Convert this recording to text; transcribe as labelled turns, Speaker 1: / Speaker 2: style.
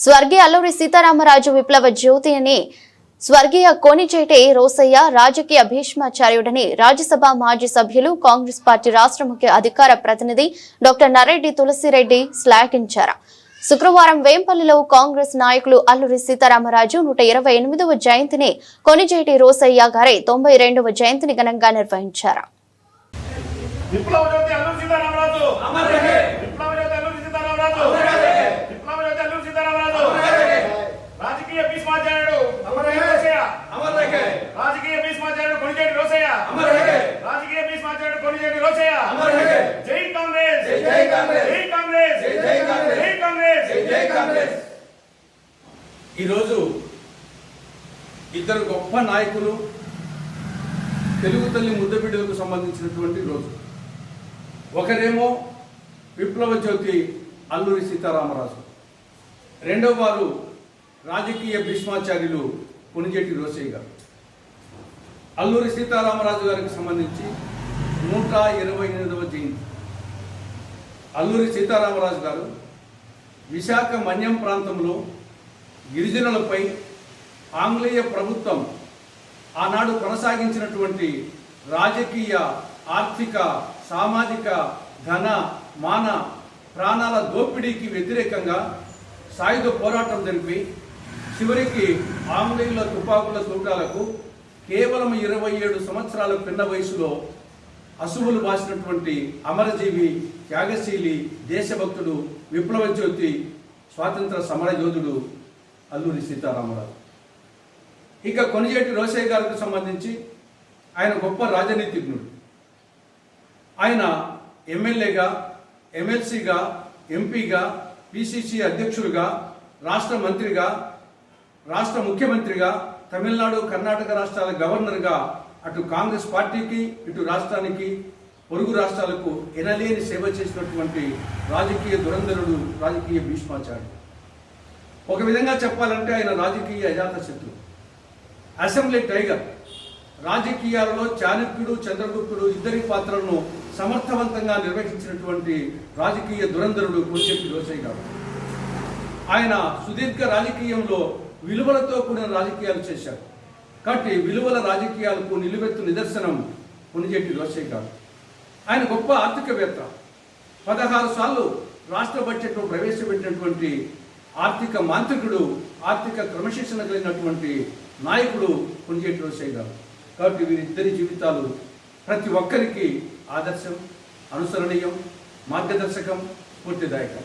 Speaker 1: స్వర్గీయ అల్లూరి సీతారామరాజు విప్లవ జ్యోతి అని స్వర్గీయ కోనిచేటి రోసయ్య రాజకీయ భీష్మాచార్యుడని రాజ్యసభ మాజీ సభ్యులు కాంగ్రెస్ పార్టీ రాష్ట్ర ముఖ్య అధికార ప్రతినిధి డాక్టర్ నరెడ్డి తులసిరెడ్డి శ్లాఘించారు. శుక్రవారం వేంపల్లిలో కాంగ్రెస్ నాయకులు అల్లూరి సీతారామరాజు నూట ఇరవై ఎనిమిదవ జయంతిని కొనిజేటి రోసయ్య గారే తొంభై రెండవ జయంతిని ఘనంగా నిర్వహించారు.
Speaker 2: విప్లవ జ్యోతి అల్లూరి సీతారామరాజు! విప్లవ జ్యోతి అల్లూరి సీతారామరాజు! రాజకీయ భీస్ మాట్లాడు కొనిచేటి రోసయ్య. రాజకీయ భీస్ మాట్లాడు రోసయ్య. జై కాంగ్రెస్.
Speaker 3: జై కాంగ్రెస్.
Speaker 2: జై కాంగ్రెస్.
Speaker 3: జై కాంగ్రెస్.
Speaker 2: జై కాంగ్రెస్.
Speaker 3: జై కాంగ్రెస్. ఈ రోజు ఇద్దరు గొప్ప నాయకులు తెలుగు తల్లి ముద్దబిడ్డలకు సంబంధించినటువంటి రోజు. ఒకరేమో విప్లవ జ్యోతి అల్లూరి సీతారామరాజు. రెండవ వారు రాజకీయ భీష్మాచార్యులు పునిజెట్టి రోసయ్య గారు. అల్లూరి సీతారామరాజు గారికి సంబంధించి నూట ఇరవై ఎనిమిదవ జయంతి. అల్లూరి సీతారామరాజు గారు విశాఖ మన్యం ప్రాంతంలో గిరిజనులపై ఆంగ్లేయ ప్రభుత్వం ఆనాడు కొనసాగించినటువంటి రాజకీయ ఆర్థిక సామాజిక ధన మాన ప్రాణాల దోపిడీకి వ్యతిరేకంగా సాయుధ పోరాటం జరిపి చివరికి ఆంగ్లేయుల తుపాకుల తూటాలకు కేవలం ఇరవై ఏడు సంవత్సరాల పిన్న వయసులో అశువులు బాసినటువంటి అమరజీవి త్యాగశీలి దేశభక్తుడు విప్లవ జ్యోతి స్వాతంత్ర సమర యోధుడు అల్లూరి సీతారామరాజు. ఇక కొనిజేటి రోసయ్య గారికి సంబంధించి ఆయన గొప్ప రాజనీతిజ్ఞుడు. ఆయన ఎమ్మెల్యేగా ఎమ్మెల్సీగా ఎంపీగా పిసిసి అధ్యక్షులుగా రాష్ట్ర మంత్రిగా రాష్ట్ర ముఖ్యమంత్రిగా తమిళనాడు కర్ణాటక రాష్ట్రాల గవర్నర్గా అటు కాంగ్రెస్ పార్టీకి ఇటు రాష్ట్రానికి పొరుగు రాష్ట్రాలకు ఎనలేని సేవ చేసినటువంటి రాజకీయ దురంధరుడు రాజకీయ భీష్మాచార్యుడు ఒక విధంగా చెప్పాలంటే ఆయన రాజకీయ అజాత శత్రువు అసెంబ్లీ టైగర్ రాజకీయాలలో చాణక్యుడు చంద్రగుప్తుడు ఇద్దరి పాత్రలను సమర్థవంతంగా నిర్వహించినటువంటి రాజకీయ దురంధరుడు కొనిచెట్టి రోసయ్య గారు. ఆయన సుదీర్ఘ రాజకీయంలో విలువలతో కూడిన రాజకీయాలు చేశారు. కాబట్టి విలువల రాజకీయాలకు నిలువెత్తు నిదర్శనం పునిజెట్టి రోసయ్య గారు ఆయన గొప్ప ఆర్థికవేత్త. పదహారు సార్లు రాష్ట్ర బడ్జెట్లో ప్రవేశపెట్టినటువంటి ఆర్థిక మాంత్రికుడు ఆర్థిక క్రమశిక్షణ కలిగినటువంటి నాయకుడు పునిజెట్టి రోసయ్య గారు కాబట్టి వీరిద్దరి జీవితాలు ప్రతి ఒక్కరికి ఆదర్శం అనుసరణీయం మార్గదర్శకం స్ఫూర్తిదాయకం.